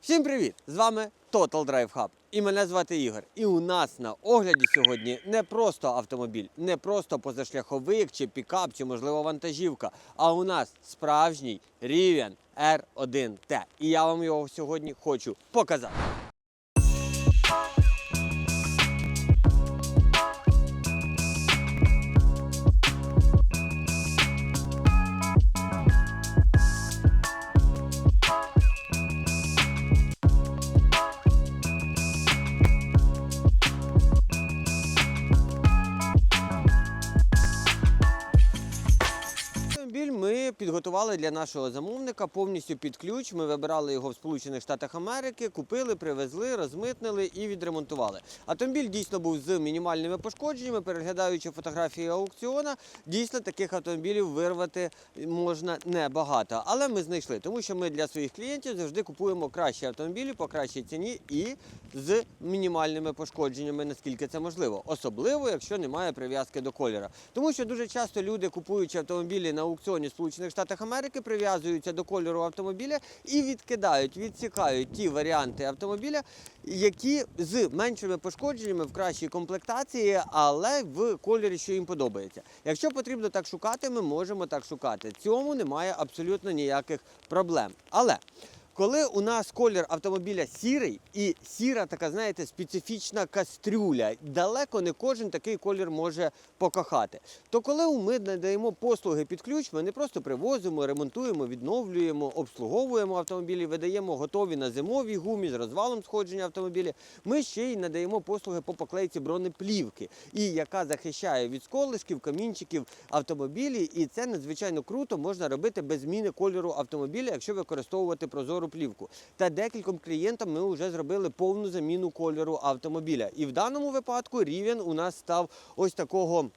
Всім привіт! З вами Total Drive Hub. І мене звати Ігор. І у нас на огляді сьогодні не просто автомобіль, не просто позашляховик чи пікап, чи можливо вантажівка. А у нас справжній Rivian R1T. І я вам його сьогодні хочу показати. Підготували для нашого замовника повністю під ключ. Ми вибирали його в Сполучених Штатах Америки, купили, привезли, розмитнили і відремонтували. Автомобіль дійсно був з мінімальними пошкодженнями. Переглядаючи фотографії аукціона, дійсно таких автомобілів вирвати можна небагато. Але ми знайшли, тому що ми для своїх клієнтів завжди купуємо кращі автомобілі по кращій ціні і з мінімальними пошкодженнями, наскільки це можливо, особливо якщо немає прив'язки до кольора. Тому що дуже часто люди, купуючи автомобілі на аукціоні в Сполучених Штатах Америки, прив'язуються до кольору автомобіля і відкидають, відсікають ті варіанти автомобіля, які з меншими пошкодженнями в кращій комплектації, але в кольорі, що їм подобається. Якщо потрібно так шукати, ми можемо так шукати. Цьому немає абсолютно ніяких проблем. Але коли у нас колір автомобіля сірий і сіра така, знаєте, специфічна кастрюля, далеко не кожен такий колір може покохати. То коли ми надаємо послуги під ключ, ми не просто привозимо, ремонтуємо, відновлюємо, обслуговуємо автомобілі, видаємо готові на зимовій гумі з розвалом сходження автомобіля. Ми ще й надаємо послуги по поклейці бронеплівки, і яка захищає від сколишків, камінчиків автомобілі. І це надзвичайно круто можна робити без зміни кольору автомобіля, якщо використовувати прозору плівку. Та декільком клієнтам ми вже зробили повну заміну кольору автомобіля. І в даному випадку рівень у нас став ось такого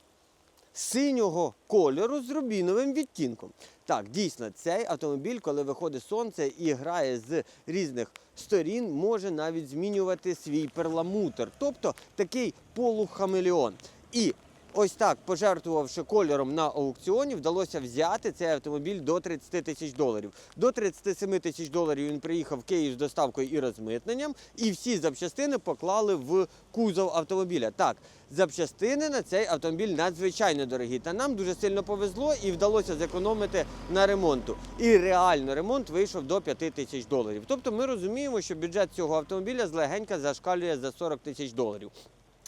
синього кольору з рубіновим відтінком. Так, дійсно, цей автомобіль, коли виходить сонце і грає з різних сторін, може навіть змінювати свій перламутр, тобто такий полухамелеон. І ось так, пожертвувавши кольором на аукціоні, вдалося взяти цей автомобіль до 30 тисяч доларів. До 37 тисяч доларів він приїхав в Київ з доставкою і розмитненням, і всі запчастини поклали в кузов автомобіля. Так, запчастини на цей автомобіль надзвичайно дорогі. Та нам дуже сильно повезло і вдалося зекономити на ремонту. І реально ремонт вийшов до 5 тисяч доларів. Тобто ми розуміємо, що бюджет цього автомобіля злегенька зашкалює за 40 тисяч доларів.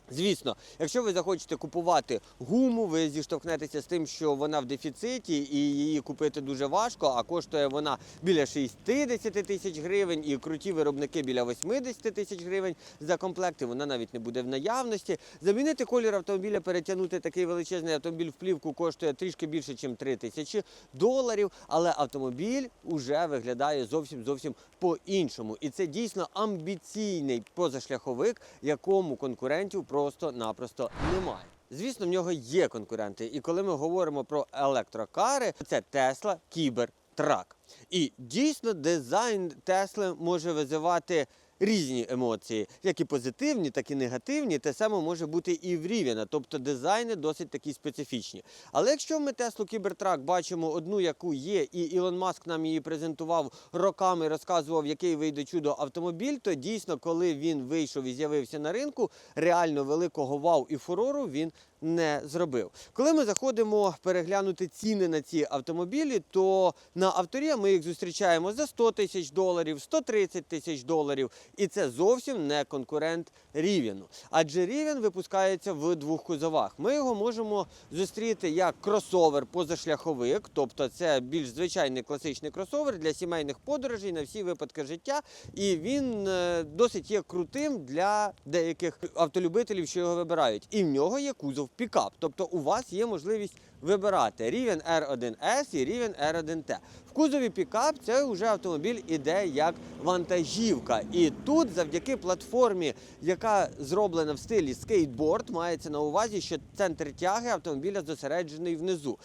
Звісно, якщо ви захочете купувати гуму, ви зіштовхнетеся з тим, що вона в дефіциті і її купити дуже важко, а коштує вона біля 60 тисяч гривень, і круті виробники біля 80 тисяч гривень за комплект, і вона навіть не буде в наявності. Замінити колір автомобіля, перетягнути такий величезний автомобіль в плівку коштує трішки більше, ніж 3 тисячі доларів, але автомобіль уже виглядає зовсім зовсім по-іншому. І це дійсно амбіційний позашляховик, якому конкурентів просто-напросто немає. Звісно, в нього є конкуренти. І коли ми говоримо про електрокари, це Tesla Cybertruck. І дійсно дизайн Тесли може визивати різні емоції, як і позитивні, так і негативні. Те саме може бути і в Рівіна, тобто дизайни досить такі специфічні. Але якщо ми Теслу Cybertruck бачимо одну, яку є, і Ілон Маск нам її презентував роками, розказував, який вийде чудо автомобіль, то дійсно, коли він вийшов і з'явився на ринку, реально великого вау і фурору він не зробив. Коли ми заходимо переглянути ціни на ці автомобілі, то на авторі ми їх зустрічаємо за 100 тисяч доларів, 130 тисяч доларів, і це зовсім не конкурент Рівіну. Адже Рівен випускається в двох кузовах. Ми його можемо зустріти як кросовер позашляховик, тобто це більш звичайний класичний кросовер для сімейних подорожей на всі випадки життя. І він е, досить є крутим для деяких автолюбителів, що його вибирають. І в нього є кузов пікап. Тобто у вас є можливість вибирати рівень R1S і рівень R1T. В кузові пікап це вже автомобіль іде як вантажівка. І тут, завдяки платформі, яка зроблена в стилі скейтборд, мається на увазі, що центр тяги автомобіля зосереджений внизу.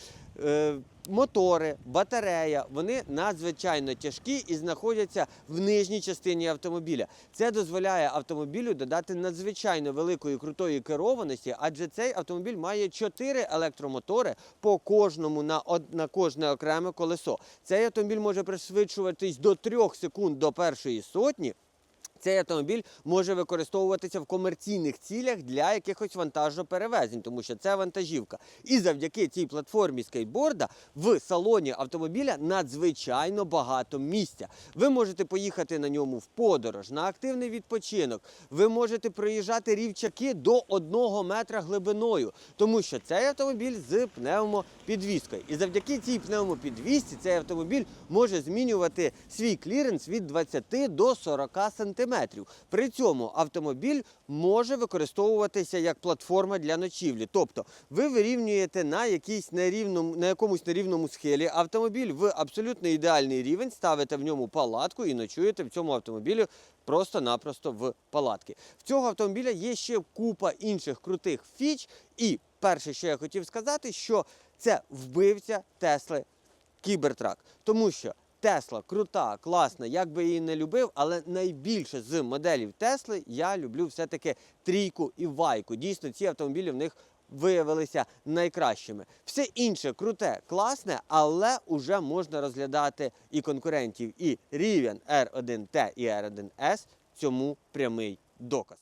Мотори, батарея, вони надзвичайно тяжкі і знаходяться в нижній частині автомобіля. Це дозволяє автомобілю додати надзвичайно великої крутої керованості, адже цей автомобіль має 4 електромотори по кожному на, од- на кожне окреме колесо. Цей автомобіль може пришвидшуватись до 3 секунд до першої сотні. Цей автомобіль може використовуватися в комерційних цілях для якихось вантажно-перевезень, тому що це вантажівка. І завдяки цій платформі скейтборда в салоні автомобіля надзвичайно багато місця. Ви можете поїхати на ньому в подорож, на активний відпочинок. Ви можете проїжджати рівчаки до одного метра глибиною, тому що цей автомобіль з пневмопідвіскою. І завдяки цій пневмопідвісці цей автомобіль може змінювати свій кліренс від 20 до 40 сантиметрів. При цьому автомобіль може використовуватися як платформа для ночівлі. Тобто ви вирівнюєте на якійсь нерівному, на якомусь нерівному схилі автомобіль в абсолютно ідеальний рівень, ставите в ньому палатку і ночуєте в цьому автомобілі просто-напросто в палатки. В цього автомобіля є ще купа інших крутих фіч. І перше, що я хотів сказати, що це вбивця Тесли Кібертрак. Тому що Тесла крута, класна, як би її не любив, але найбільше з моделів Тесли я люблю все-таки трійку і вайку. Дійсно, ці автомобілі в них виявилися найкращими. Все інше круте, класне, але вже можна розглядати і конкурентів. І Rivian R1T і R1S цьому прямий доказ.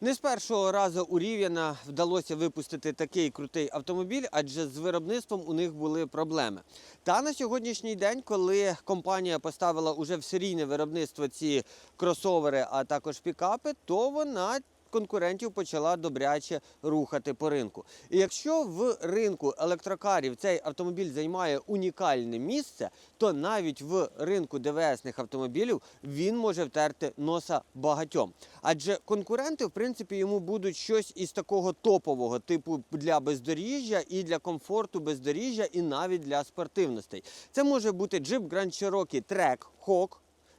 Не з першого разу у Рів'яна вдалося випустити такий крутий автомобіль, адже з виробництвом у них були проблеми. Та на сьогоднішній день, коли компанія поставила уже в серійне виробництво ці кросовери, а також пікапи, то вона конкурентів почала добряче рухати по ринку. І якщо в ринку електрокарів цей автомобіль займає унікальне місце, то навіть в ринку ДВСних автомобілів він може втерти носа багатьом. Адже конкуренти, в принципі, йому будуть щось із такого топового типу для бездоріжжя і для комфорту бездоріжжя, і навіть для спортивностей. Це може бути джип Grand Cherokee Track Hawk,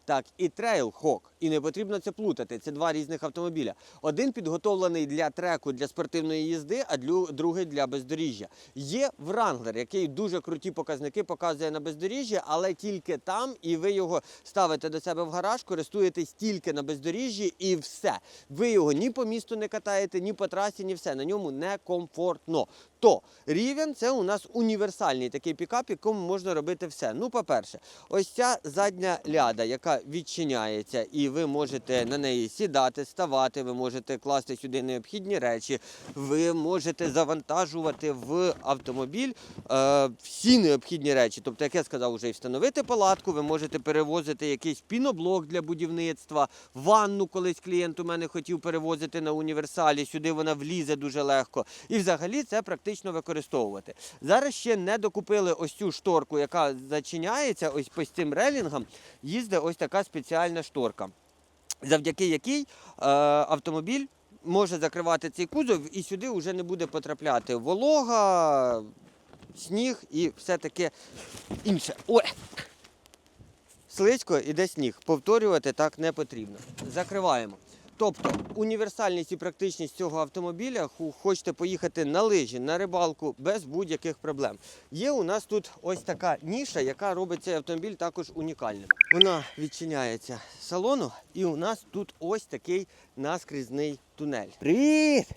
так, і Trailhawk. І не потрібно це плутати. Це два різних автомобіля. Один підготовлений для треку для спортивної їзди, а другий для бездоріжжя. Є Wrangler, який дуже круті показники показує на бездоріжжі, але тільки там, і ви його ставите до себе в гараж, користуєтесь тільки на бездоріжжі і все. Ви його ні по місту не катаєте, ні по трасі, ні все. На ньому некомфортно. То Rivian – це у нас універсальний такий пікап, якому можна робити все. Ну, по-перше, ось ця задня ляда, яка відчиняється, і ви можете на неї сідати, ставати, ви можете класти сюди необхідні речі, ви можете завантажувати в автомобіль е, всі необхідні речі. Тобто, як я сказав, вже і встановити палатку, ви можете перевозити якийсь піноблок для будівництва, ванну колись клієнт у мене хотів перевозити на універсалі. Сюди вона влізе дуже легко. І взагалі це практично використовувати. Зараз ще не докупили ось цю шторку, яка зачиняється, ось по цим релінгам, їздить ось така спеціальна шторка, завдяки якій е, автомобіль може закривати цей кузов і сюди вже не буде потрапляти волога, сніг і все таке інше. Ой! Слизько іде сніг. Повторювати так не потрібно. Закриваємо. Тобто універсальність і практичність цього автомобіля, хочете поїхати на лижі, на рибалку без будь-яких проблем. Є у нас тут ось така ніша, яка робить цей автомобіль також унікальним. Вона відчиняється з салону, і у нас тут ось такий наскрізний тунель. Привіт!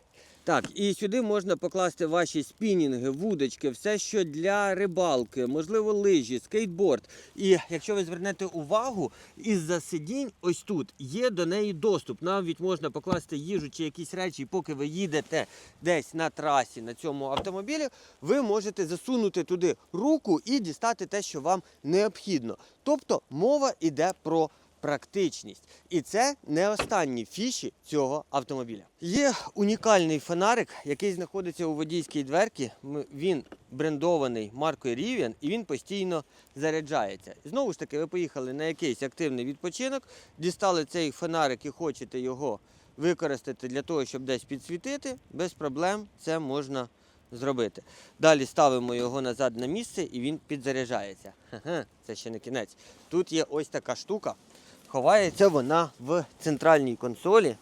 Так, і сюди можна покласти ваші спінінги, вудочки, все, що для рибалки, можливо, лижі, скейтборд. І якщо ви звернете увагу, із-за сидінь ось тут є до неї доступ. Навіть можна покласти їжу чи якісь речі, поки ви їдете десь на трасі на цьому автомобілі, ви можете засунути туди руку і дістати те, що вам необхідно. Тобто мова йде про практичність. І це не останні фіші цього автомобіля. Є унікальний фонарик, який знаходиться у водійській дверці. Він брендований маркою Rivian і він постійно заряджається. Знову ж таки, ви поїхали на якийсь активний відпочинок, дістали цей фонарик і хочете його використати для того, щоб десь підсвітити, без проблем це можна зробити. Далі ставимо його назад на місце і він підзаряджається. Ха-ха, це ще не кінець. Тут є ось така штука. Ховається вона в центральній консолі.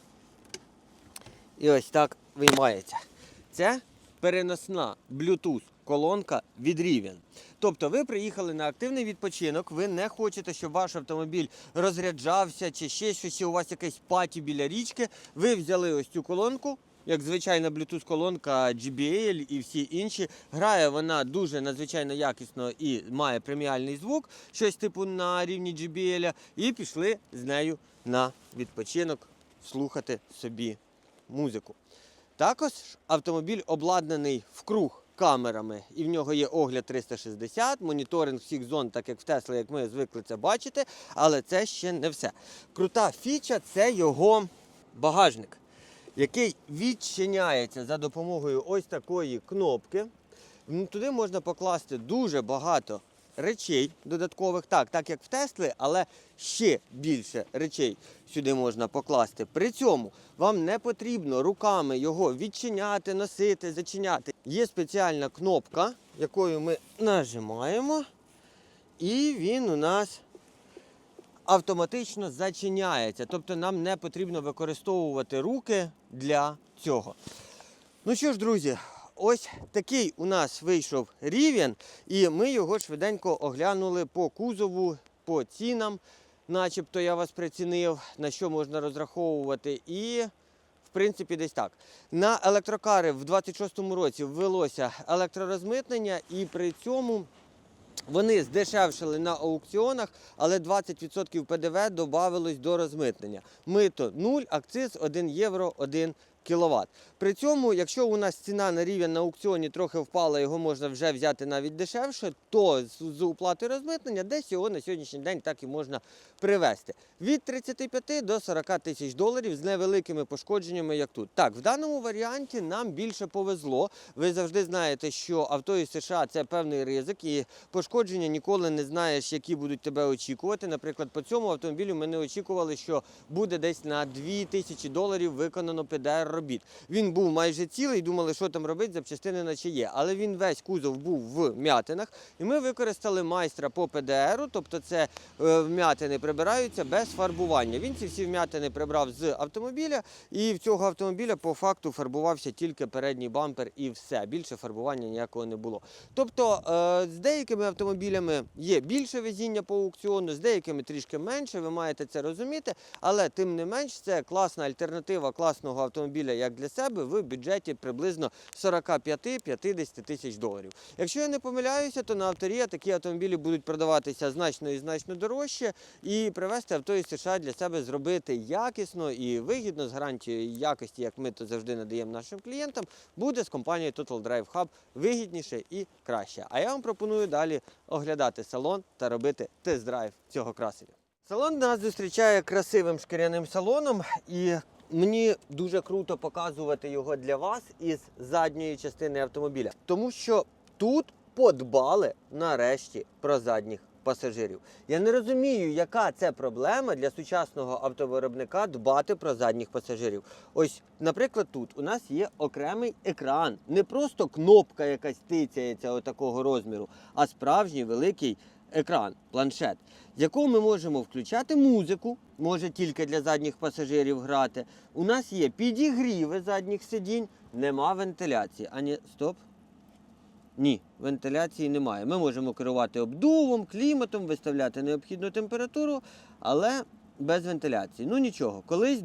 І ось так виймається. Це переносна Bluetooth колонка від Rivian. Тобто ви приїхали на активний відпочинок, ви не хочете, щоб ваш автомобіль розряджався чи ще щось, чи у вас якесь паті біля річки. Ви взяли ось цю колонку. Як звичайна Bluetooth колонка GBL і всі інші. Грає вона дуже надзвичайно якісно і має преміальний звук, щось типу на рівні JBL, і пішли з нею на відпочинок слухати собі музику. Також автомобіль обладнаний вкруг камерами, і в нього є огляд 360, моніторинг всіх зон, так як в Tesla, як ми звикли це бачити, але це ще не все. Крута фіча це його багажник, який відчиняється за допомогою ось такої кнопки. Туди можна покласти дуже багато речей додаткових, так, так як в Тесли, але ще більше речей сюди можна покласти. При цьому вам не потрібно руками його відчиняти, носити, зачиняти. Є спеціальна кнопка, якою ми нажимаємо, і він у нас автоматично зачиняється. Тобто нам не потрібно використовувати руки для цього. Ну що ж, друзі, ось такий у нас вийшов рівень, і ми його швиденько оглянули по кузову, по цінам, начебто я вас прицінив, на що можна розраховувати. І в принципі, десь так. На електрокари в 26-му році ввелося електророзмитнення, і при цьому вони здешевшили на аукціонах, але 20% ПДВ додавалось до розмитнення. Мито 0, акциз 1 євро 1 кВт. При цьому, якщо у нас ціна на рівень на аукціоні трохи впала, його можна вже взяти навіть дешевше, то з, уплати розмитнення десь його на сьогоднішній день так і можна привезти. Від 35 до 40 тисяч доларів з невеликими пошкодженнями, як тут. Так, в даному варіанті нам більше повезло. Ви завжди знаєте, що авто із США це певний ризик, і пошкодження ніколи не знаєш, які будуть тебе очікувати. Наприклад, по цьому автомобілю ми не очікували, що буде десь на 2 тисячі доларів виконано ПДР робіт. Він був майже цілий, думали, що там робити, запчастини наче є. Але він весь кузов був в м'ятинах, і ми використали майстра по ПДРу, тобто це е, вм'ятини прибираються без фарбування. Він ці всі вм'ятини прибрав з автомобіля, і в цього автомобіля по факту фарбувався тільки передній бампер і все. Більше фарбування ніякого не було. Тобто е, з деякими автомобілями є більше везіння по аукціону, з деякими трішки менше, ви маєте це розуміти, але тим не менш це класна альтернатива класного автомобіля як для себе в бюджеті приблизно 45-50 тисяч доларів. Якщо я не помиляюся, то на авторія такі автомобілі будуть продаватися значно і значно дорожче, і привезти авто із США для себе зробити якісно і вигідно з гарантією якості, як ми то завжди надаємо нашим клієнтам, буде з компанією Total Drive Hub вигідніше і краще. А я вам пропоную далі оглядати салон та робити тест-драйв цього красення. Салон нас зустрічає красивим шкіряним салоном, і мені дуже круто показувати його для вас із задньої частини автомобіля, тому що тут подбали нарешті про задніх пасажирів. Я не розумію, яка це проблема для сучасного автовиробника дбати про задніх пасажирів. Ось, наприклад, тут у нас є окремий екран, не просто кнопка якась тицяється отакого розміру, а справжній великий екран, планшет, з якого ми можемо включати музику, може тільки для задніх пасажирів грати. У нас є підігріви задніх сидінь, нема вентиляції. Ані, стоп. Ні, вентиляції немає. Ми можемо керувати обдувом, кліматом, виставляти необхідну температуру, але без вентиляції. Ну нічого, колись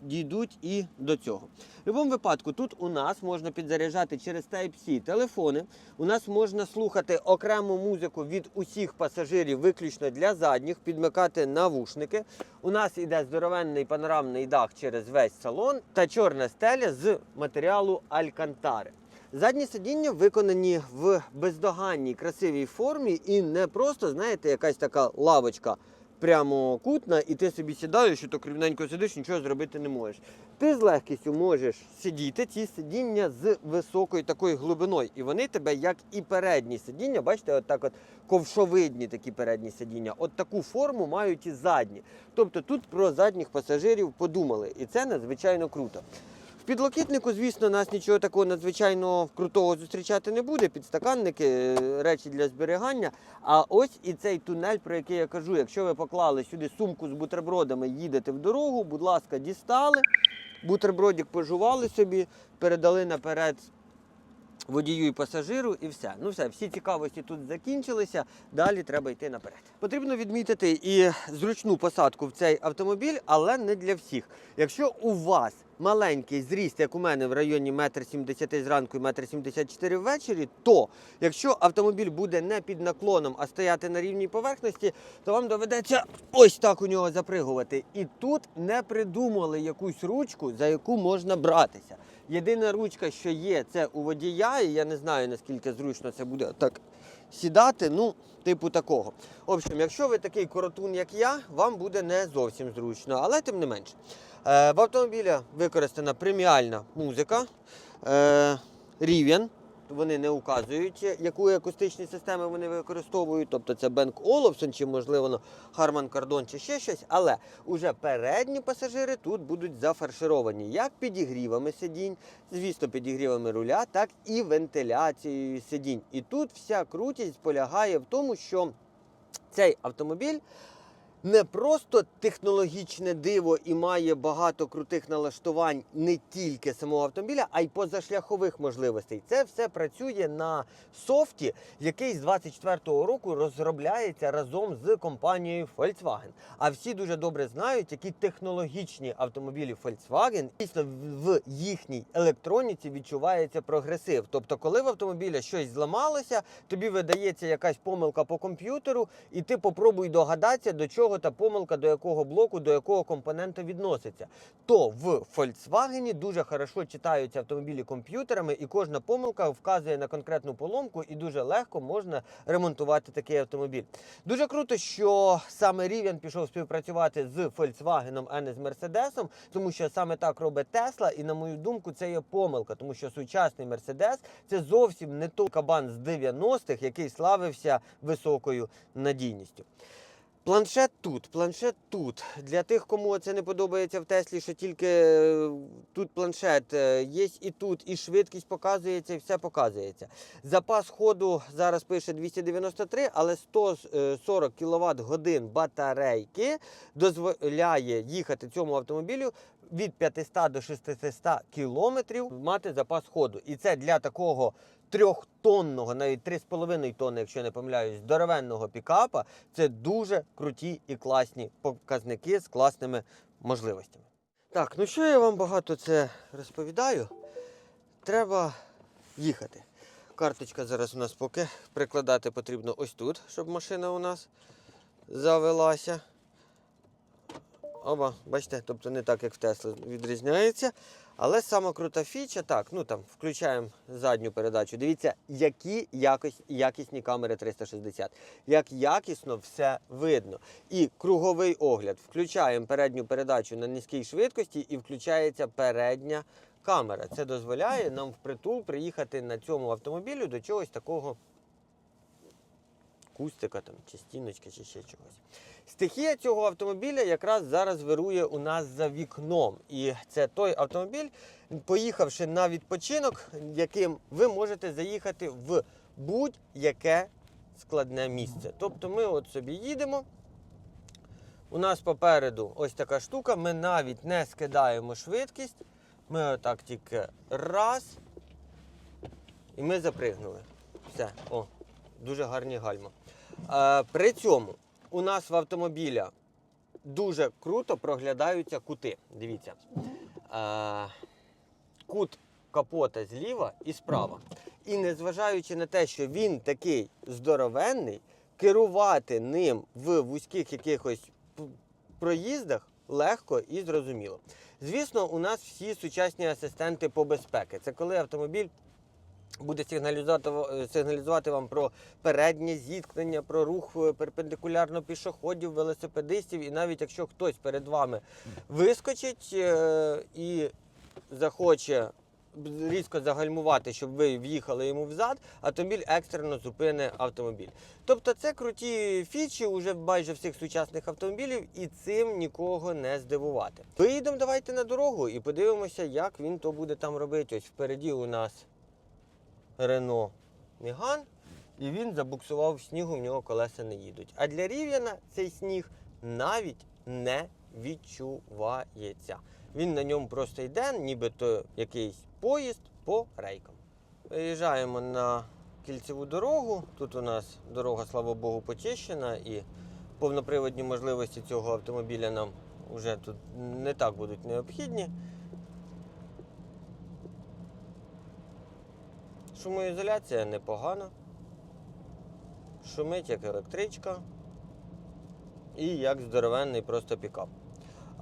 дійдуть і до цього. В будь-якому випадку тут у нас можна підзаряджати через Type-C телефони. У нас можна слухати окрему музику від усіх пасажирів, виключно для задніх, підмикати навушники. У нас іде здоровенний панорамний дах через весь салон та чорна стеля з матеріалу Алькантари. Задні сидіння виконані в бездоганній красивій формі і не просто, знаєте, якась така лавочка прямокутна, і ти собі сідаєш, і то рівненько сидиш, нічого зробити не можеш. Ти з легкістю можеш сидіти, ці сидіння з високою такою глибиною. І вони тебе, як і передні сидіння, бачите, от так от ковшовидні такі передні сидіння, от таку форму мають і задні. Тобто тут про задніх пасажирів подумали, і це надзвичайно круто. Підлокітнику, звісно, нас нічого такого надзвичайно крутого зустрічати не буде. Підстаканники, е, речі для зберігання. А ось і цей тунель, про який я кажу, якщо ви поклали сюди сумку з бутербродами, їдете в дорогу, будь ласка, дістали, бутербродик пожували собі, передали наперед водію і пасажиру, і все. Ну все, всі цікавості тут закінчилися. Далі треба йти наперед. Потрібно відмітити і зручну посадку в цей автомобіль, але не для всіх. Якщо у вас маленький зріст, як у мене в районі 1,70 м зранку і 1,74 м ввечері, то якщо автомобіль буде не під наклоном, а стояти на рівній поверхності, то вам доведеться ось так у нього запригувати. І тут не придумали якусь ручку, за яку можна братися. Єдина ручка, що є, це у водія, і я не знаю, наскільки зручно це буде так сідати, ну, типу такого. В общем, якщо ви такий коротун, як я, вам буде не зовсім зручно, але тим не менше. Е, в автомобілі використана преміальна музика, рівень. Вони не указують, яку акустичні системи вони використовують. Тобто це Бенк Оловсон, чи можливо Harman Kardon, чи ще щось. Але уже передні пасажири тут будуть зафаршировані як підігрівами сидінь, звісно, підігрівами руля, так і вентиляцією сидінь. І тут вся крутість полягає в тому, що цей автомобіль не просто технологічне диво і має багато крутих налаштувань не тільки самого автомобіля, а й позашляхових можливостей. Це все працює на софті, який з 24-го року розробляється разом з компанією Volkswagen. А всі дуже добре знають, які технологічні автомобілі Volkswagen дійсно в їхній електроніці відчувається прогресив. Тобто, коли в автомобіля щось зламалося, тобі видається якась помилка по комп'ютеру, і ти попробуй догадатися, до чого та помилка, до якого блоку, до якого компонента відноситься. То в Volkswagen дуже хорошо читаються автомобілі комп'ютерами, і кожна помилка вказує на конкретну поломку, і дуже легко можна ремонтувати такий автомобіль. Дуже круто, що саме Rivian пішов співпрацювати з Volkswagen, а не з Mercedes, тому що саме так робить Tesla, і на мою думку, це є помилка, тому що сучасний Mercedes це зовсім не той кабан з 90-х, який славився високою надійністю. Планшет тут, планшет тут. Для тих, кому це не подобається в Теслі, що тільки е, тут планшет, е, є і тут, і швидкість показується, і все показується. Запас ходу зараз пише 293, але 140 кВт годин батарейки дозволяє їхати цьому автомобілю від 500 до 600 кілометрів мати запас ходу. І це для такого трьохтонного, навіть 3,5 тонни, якщо не помиляюсь, здоровенного пікапа, це дуже круті і класні показники з класними можливостями. Так, ну що я вам багато це розповідаю? Треба їхати. Карточка зараз у нас поки прикладати потрібно ось тут, щоб машина у нас завелася. Оба, бачите, тобто не так, як в Тесла відрізняється. Але сама крута фіча, так, ну там включаємо задню передачу. Дивіться, які якось, якісні камери 360, як якісно все видно. І круговий огляд. Включаємо передню передачу на низькій швидкості і включається передня камера. Це дозволяє нам впритул приїхати на цьому автомобілю до чогось такого кустика там, чи стіночки, чи ще чогось. Стихія цього автомобіля якраз зараз вирує у нас за вікном. І це той автомобіль, поїхавши на відпочинок, яким ви можете заїхати в будь-яке складне місце. Тобто ми от собі їдемо. У нас попереду ось така штука, ми навіть не скидаємо швидкість. Ми отак тільки раз. І ми запригнули. Все, о, дуже гарні гальма. Е, при цьому у нас в автомобіля дуже круто проглядаються кути. Дивіться. Е, кут капота зліва і справа. І незважаючи на те, що він такий здоровенний, керувати ним в вузьких якихось проїздах легко і зрозуміло. Звісно, у нас всі сучасні асистенти по безпеці. Це коли автомобіль буде сигналізувати, е, сигналізувати вам про переднє зіткнення, про рух е, перпендикулярно пішоходів, велосипедистів. І навіть якщо хтось перед вами вискочить е, і захоче різко загальмувати, щоб ви в'їхали йому взад, автомобіль екстрено зупине автомобіль. Тобто це круті фічі уже майже всіх сучасних автомобілів, і цим нікого не здивувати. Виїдемо давайте на дорогу і подивимося, як він то буде там робити. Ось впереді у нас Рено Міган, і він забуксував снігу, в нього колеса не їдуть. А для Рів'яна цей сніг навіть не відчувається. Він на ньому просто йде, нібито якийсь поїзд по рейкам. Виїжджаємо на кільцеву дорогу. Тут у нас дорога, слава Богу, почищена і повноприводні можливості цього автомобіля нам вже тут не так будуть необхідні. Шумоізоляція непогана. Шумить як електричка і як здоровенний просто пікап.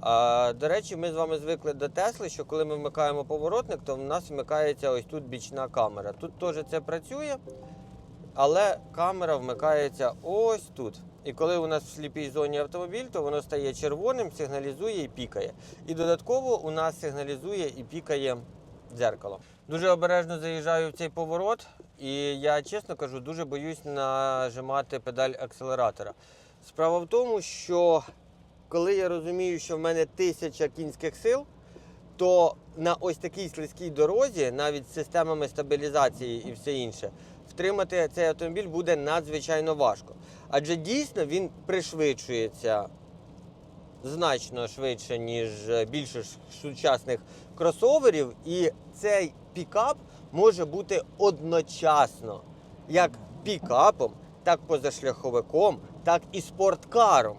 А, до речі, ми з вами звикли до Тесли, що коли ми вмикаємо поворотник, то в нас вмикається ось тут бічна камера. Тут теж це працює, але камера вмикається ось тут. І коли у нас в сліпій зоні автомобіль, то воно стає червоним, сигналізує і пікає. І додатково у нас сигналізує і пікає дзеркало. Дуже обережно заїжджаю в цей поворот, і я чесно кажу, дуже боюсь нажимати педаль акселератора. Справа в тому, що коли я розумію, що в мене тисяча кінських сил, то на ось такій слизькій дорозі, навіть з системами стабілізації і все інше, втримати цей автомобіль буде надзвичайно важко. Адже дійсно він пришвидшується значно швидше, ніж е, більше сучасних кросоверів, і цей пікап може бути одночасно як пікапом, так позашляховиком, так і спорткаром.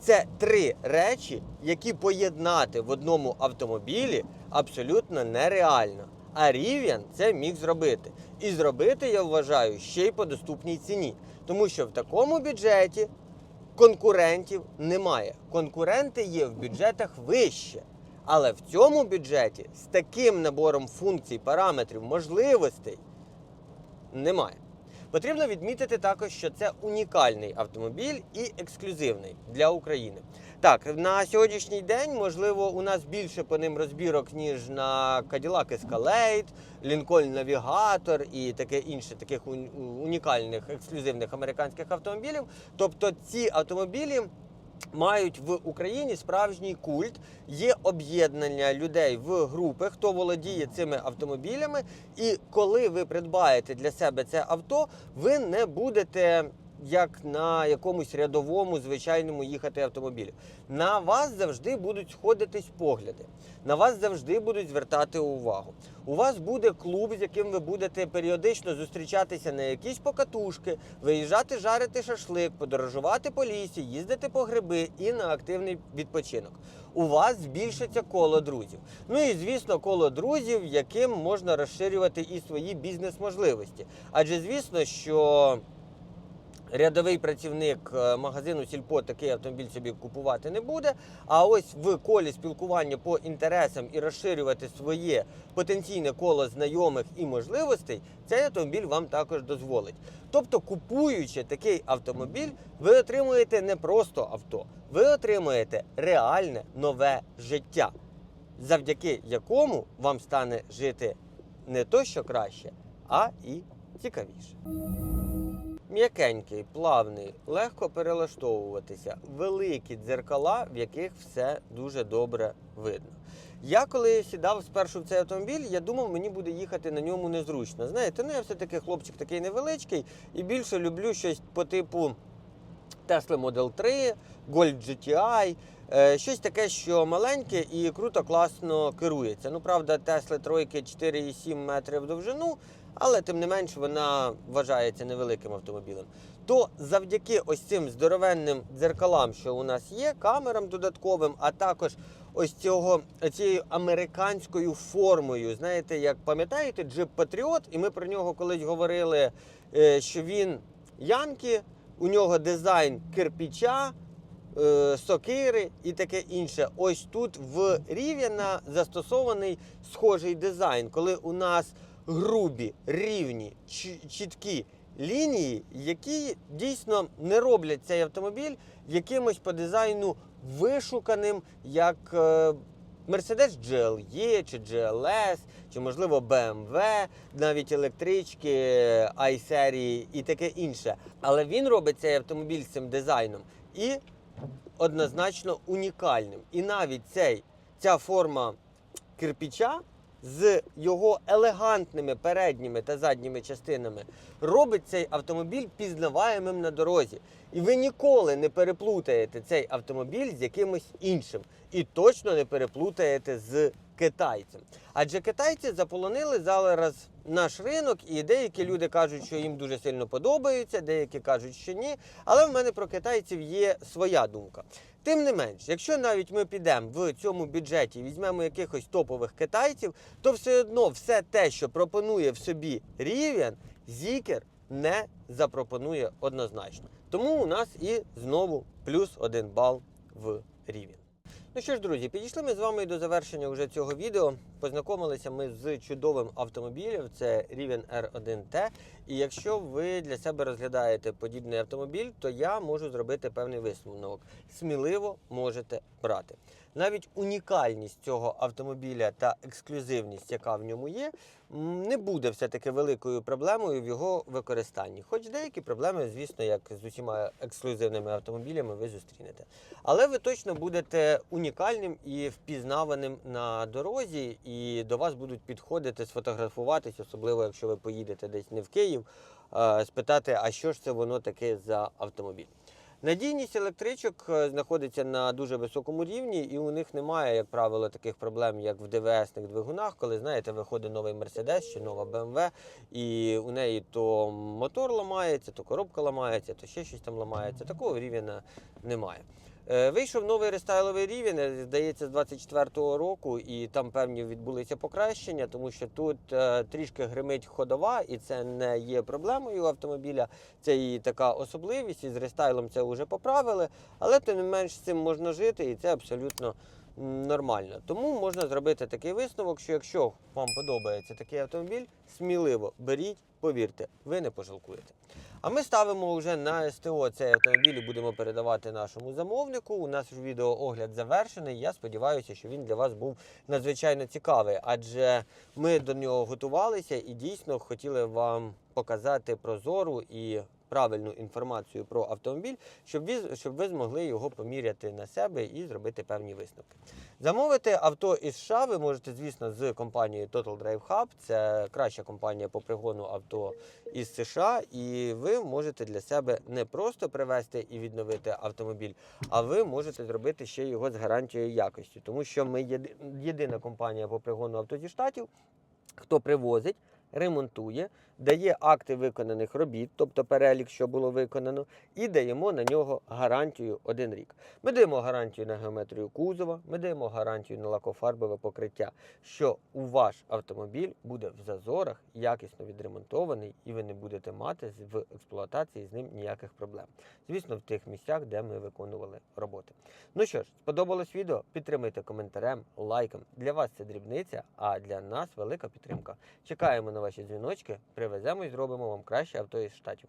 Це три речі, які поєднати в одному автомобілі абсолютно нереально. А Rivian це міг зробити. І зробити, я вважаю, ще й по доступній ціні. Тому що в такому бюджеті конкурентів немає. Конкуренти є в бюджетах вище. Але в цьому бюджеті з таким набором функцій, параметрів, можливостей немає. Потрібно відмітити також, що це унікальний автомобіль і ексклюзивний для України. Так, на сьогоднішній день, можливо, у нас більше по ним розбірок, ніж на Cadillac Escalade, Lincoln Navigator і таке інше, таких уні- унікальних ексклюзивних американських автомобілів. Тобто ці автомобілі мають в Україні справжній культ. Є об'єднання людей в групи, хто володіє цими автомобілями. І коли ви придбаєте для себе це авто, ви не будете. Як на якомусь рядовому звичайному їхати автомобілі. На вас завжди будуть сходитись погляди, на вас завжди будуть звертати увагу. У вас буде клуб, з яким ви будете періодично зустрічатися на якісь покатушки, виїжджати жарити шашлик, подорожувати по лісі, їздити по гриби і на активний відпочинок. У вас збільшиться коло друзів. Ну і звісно, коло друзів, яким можна розширювати і свої бізнес-можливості. Адже звісно, що рядовий працівник е, магазину Сільпо такий автомобіль собі купувати не буде. А ось в колі спілкування по інтересам і розширювати своє потенційне коло знайомих і можливостей, цей автомобіль вам також дозволить. Тобто, купуючи такий автомобіль, ви отримуєте не просто авто, ви отримуєте реальне нове життя, завдяки якому вам стане жити не то, що краще, а і цікавіше. М'якенький, плавний, легко перелаштовуватися, великі дзеркала, в яких все дуже добре видно. Я коли сідав спершу в цей автомобіль, я думав, мені буде їхати на ньому незручно. Знаєте, ну я все-таки хлопчик такий невеличкий і більше люблю щось по типу Tesla Model 3, Golf GTI, щось таке, що маленьке і круто, класно керується. Ну, правда, Tesla тройки 4,7 метри в довжину, але тим не менш вона вважається невеликим автомобілем. То завдяки ось цим здоровенним дзеркалам, що у нас є, камерам додатковим, а також ось цього цією американською формою. Знаєте, як пам'ятаєте, Jeep Patriot, і ми про нього колись говорили, е, що він Янки, у нього дизайн кирпіча. Е, Сокири і таке інше. Ось тут в Рів'яна застосований схожий дизайн, коли у нас грубі, рівні, чіткі лінії, які дійсно не роблять цей автомобіль якимось по дизайну вишуканим, як е, Mercedes GLE чи GLS, чи можливо BMW, навіть електрички i-серії і таке інше. Але він робить цей автомобіль з цим дизайном і однозначно унікальним. І навіть цей, ця форма кирпіча з його елегантними передніми та задніми частинами робить цей автомобіль пізнаваємим на дорозі. І ви ніколи не переплутаєте цей автомобіль з якимось іншим. І точно не переплутаєте з китайцям. Адже китайці заполонили зараз наш ринок, і деякі люди кажуть, що їм дуже сильно подобається, деякі кажуть, що ні. Але в мене про китайців є своя думка. Тим не менш, якщо навіть ми підемо в цьому бюджеті і візьмемо якихось топових китайців, то все одно все те, що пропонує в собі Rivian, Zikr не запропонує однозначно. Тому у нас і знову плюс один бал в Rivian. Ну що ж, друзі, підійшли ми з вами до завершення вже цього відео. Познайомилися ми з чудовим автомобілем. Це Rivian R1T. І якщо ви для себе розглядаєте подібний автомобіль, то я можу зробити певний висновок. Сміливо можете брати. Навіть унікальність цього автомобіля та ексклюзивність, яка в ньому є, не буде все-таки великою проблемою в його використанні. Хоч деякі проблеми, звісно, як з усіма ексклюзивними автомобілями, ви зустрінете. Але ви точно будете унікальним і впізнаваним на дорозі, і до вас будуть підходити, сфотографуватись, особливо якщо ви поїдете десь не в Київ, спитати, а що ж це воно таке за автомобіль. Надійність електричок е, знаходиться на дуже високому рівні, і у них немає, як правило, таких проблем, як в ДВСних двигунах, коли знаєте, виходить новий Мерседес чи нова БМВ, і у неї то мотор ламається, то коробка ламається, то ще щось там ламається. Такого рівня немає. Е, Вийшов новий рестайловий рівень, е, здається, з 24-го року, і там певні відбулися покращення, тому що тут е, трішки гримить ходова, і це не є проблемою автомобіля. Це її така особливість, і з рестайлом це вже поправили, але тим не менш з цим можна жити, і це абсолютно нормально. Тому можна зробити такий висновок, що якщо вам подобається такий автомобіль, сміливо беріть, повірте, ви не пожалкуєте. А ми ставимо вже на СТО цей автомобіль і будемо передавати нашому замовнику. У нас відео відеоогляд завершений. Я сподіваюся, що він для вас був надзвичайно цікавий, адже ми до нього готувалися і дійсно хотіли вам показати прозору і правильну інформацію про автомобіль, щоб ви, щоб ви змогли його поміряти на себе і зробити певні висновки. Замовити авто із США ви можете, звісно, з компанією Total Drive Hub. Це краща компанія по пригону авто із США, і ви можете для себе не просто привезти і відновити автомобіль, а ви можете зробити ще його з гарантією якості, тому що ми єдина компанія по пригону авто зі штатів, хто привозить. Ремонтує, дає акти виконаних робіт, тобто перелік, що було виконано, і даємо на нього гарантію один рік. Ми даємо гарантію на геометрію кузова, ми даємо гарантію на лакофарбове покриття, що у ваш автомобіль буде в зазорах якісно відремонтований, і ви не будете мати в експлуатації з ним ніяких проблем. Звісно, в тих місцях, де ми виконували роботи. Ну що ж, сподобалось відео? Підтримуйте коментарем, лайком. Для вас це дрібниця, а для нас велика підтримка. Чекаємо на ваші дзвіночки, привеземо і зробимо вам краще авто із штатів.